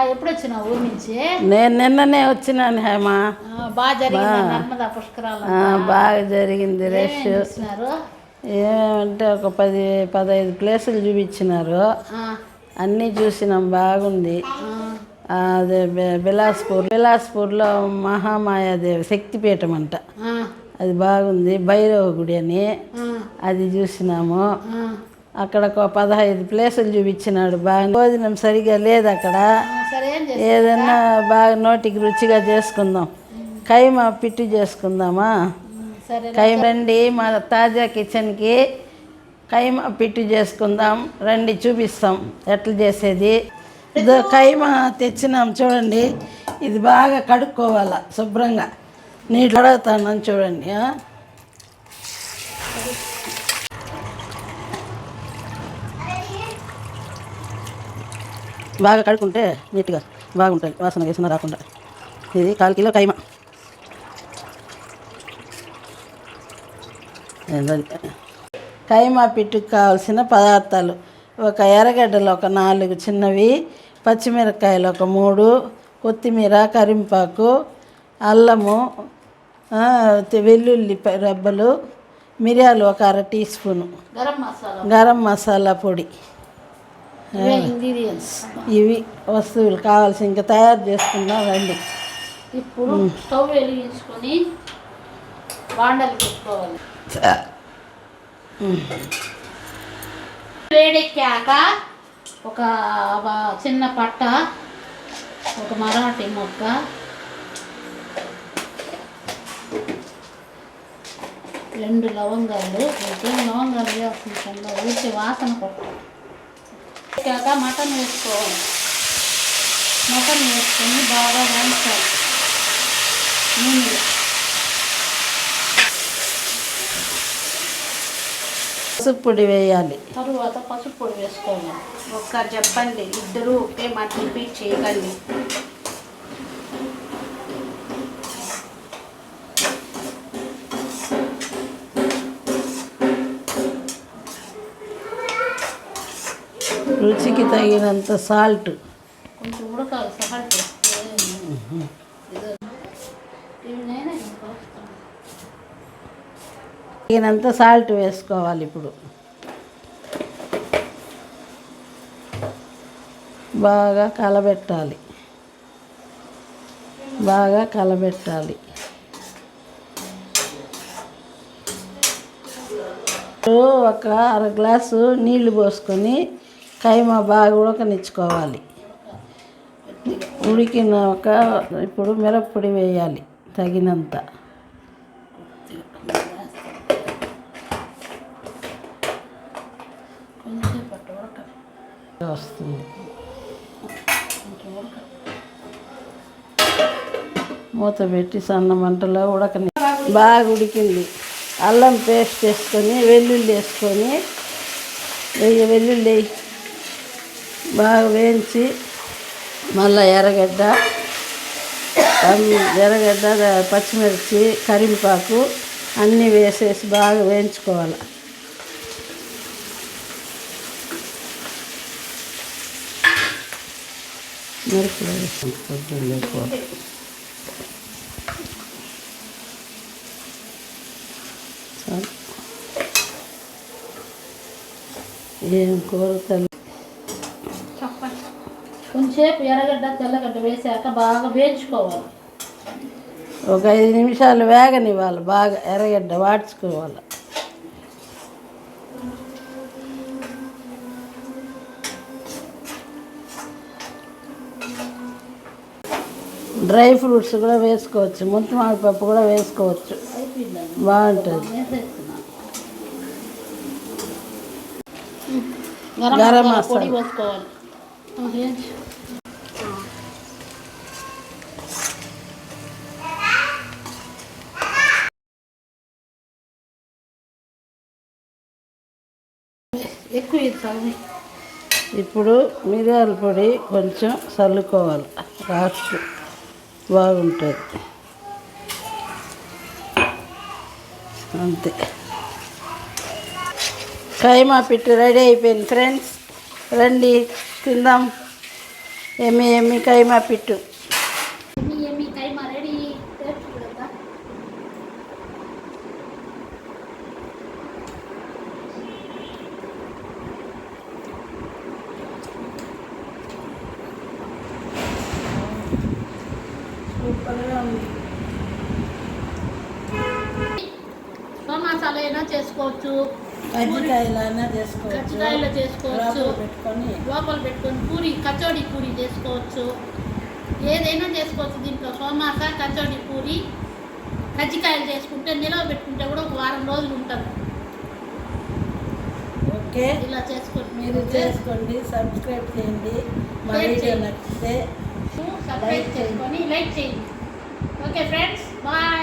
ఎప్పుడు వచ్చిన ఊరి నుంచి? నేను నిన్ననే వచ్చినాను హేమ. బాగా జరిగింది నర్మదా పుష్కరాలు బాగా జరిగింది రష్. ఏమంటే ఒక పది పదహైదు ప్లేసులు చూపించినారు. అన్నీ చూసినాం బాగుంది. అదే బిలాస్పూర్ బిలాస్పూర్లో మహామాయాదేవి శక్తిపీఠం అంట. అది బాగుంది భైరవ గుడి అని. అది చూసినాము. అక్కడ ఒక పదహైదు ప్లేసులు చూపించినాడు. బాగా భోజనం సరిగా లేదు అక్కడ. ఏదన్నా బాగా నోటికి రుచిగా చేసుకుందాం. కైమా పిట్టు చేసుకుందామా? సరే కైమ రండి మా తాజా కిచెన్కి కైమా పిట్టు చేసుకుందాం. రండి చూపిస్తాం ఎట్లా చేసేది. ఇదో కైమా తెచ్చినాం చూడండి. ఇది బాగా కడుక్కోవాలా శుభ్రంగా. నీళ్ళు అడుగుతాను చూడండి బాగా కడుక్కుంటే నీట్గా బాగుంటుంది. వాసన వేసిన రాకుండా. ఇది కాల్ కిలో కైమా? కైమా పిట్టుకు కావాల్సిన పదార్థాలు. ఒక ఎర్రగడ్డలు ఒక నాలుగు చిన్నవి పచ్చిమిరపకాయలు ఒక మూడు కొత్తిమీర కరింపాకు అల్లము వెల్లుల్లి రెబ్బలు మిరియాలు ఒక అర టీ స్పూను. గరం మసాలా పొడి. ఇవే వస్తువులు కావాల్సి ఇంకా తయారు చేసుకుందాం రండి. ఇప్పుడు స్టవ్ వెలిగించుకొని బాండలు పెట్టుకోవాలి. వేడెక్కాక ఒక చిన్న పట్ట ఒక మరాఠీ మొక్క రెండు లవంగాలు ఇంకేం లవంగాలు వేస్తుంటాం ఊరికే వాసన కొట్టాలి ఎక్కాక మటన్ వేసుకోవాలి మటన్ వేసుకొని బాగా వేయించాలి నూనెలో. పసుపు పొడి వేయాలి. తరువాత పసుపు పొడి వేసుకోవాలి. ఒక్క చెప్పండి. ఇద్దరు ఒకే మాట రిపీట్ చేయకండి. రుచికి తగినంత సాల్ట్. కొంచెం ఉడకాలి పోస్తాను. తగినంత సాల్ట్ వేసుకోవాలి ఇప్పుడు. బాగా కలబెట్టాలి. బాగా కలబెట్టాలి. ఒక అర గ్లాసు నీళ్ళు పోసుకొని కైమా బాగా ఉడకనిచ్చుకోవాలి. ఉడికినాక ఇప్పుడు మిరప్పొడి వేయాలి తగినంత. వస్తుంది మూత పెట్టి సన్న మంటలో ఉడకని బాగా ఉడికింది. అల్లం పేస్ట్ వేసుకొని వెల్లుల్లి వేసుకొని వెయ్యి వెల్లుల్లి వేయి. బాగా వేయించి మళ్ళీ ఎర్రగడ్డ ఎర్రగడ్డ పచ్చిమిర్చి కరింపాకు అన్నీ వేసేసి బాగా వేయించుకోవాలి. ఏం కూర కొంచెంసేపు ఎర్రగడ్డ తెల్లగడ్డ వేసాక బాగా వేయించుకోవాలి. ఒక ఐదు నిమిషాలు వేగనివ్వాలి బాగా ఎర్రగడ్డ వాడ్చుకోవాలి. డ్రై ఫ్రూట్స్ కూడా వేసుకోవచ్చు ముంత పప్పు కూడా వేసుకోవచ్చు. బాగుంటుంది. గరం మసాలా ఎక్కువ ఇది ఇప్పుడు మిరియాల పొడి కొంచెం చల్లుకోవాలి. రాస్ట్ బాగుంటుంది. అంతే. కైమా పిట్టు రెడీ అయిపోయింది ఫ్రెండ్స్ రండి. తిందాం. ఎమ్మి ఎమ్మి కైమా పిట్టు? మసాలా అయినా చేసుకోవచ్చు. కజ్జికాయలైనా చేసుకోవచ్చు. కజ్జికాయలు చేసుకోవచ్చు. లోపల పెట్టుకొని. లోపల పెట్టుకొని పూరి కచోడి పూరి చేసుకోవచ్చు. ఏదైనా చేసుకోవచ్చు దీంట్లో. సోమాస కచోడి పూరి కజ్జికాయలు చేసుకుంటే నిలవ పెట్టుకుంటే కూడా ఒక వారం రోజులు ఉంటుంది. ఓకే. ఇలా చేసుకొని మీరు చేసుకోండి సబ్స్క్రైబ్ చేయండి. మా Share వీడియో చేయండి. నచ్చితే సబ్స్క్రైబ్ చేసుకొని లైక్ చేయండి. Okay friends bye.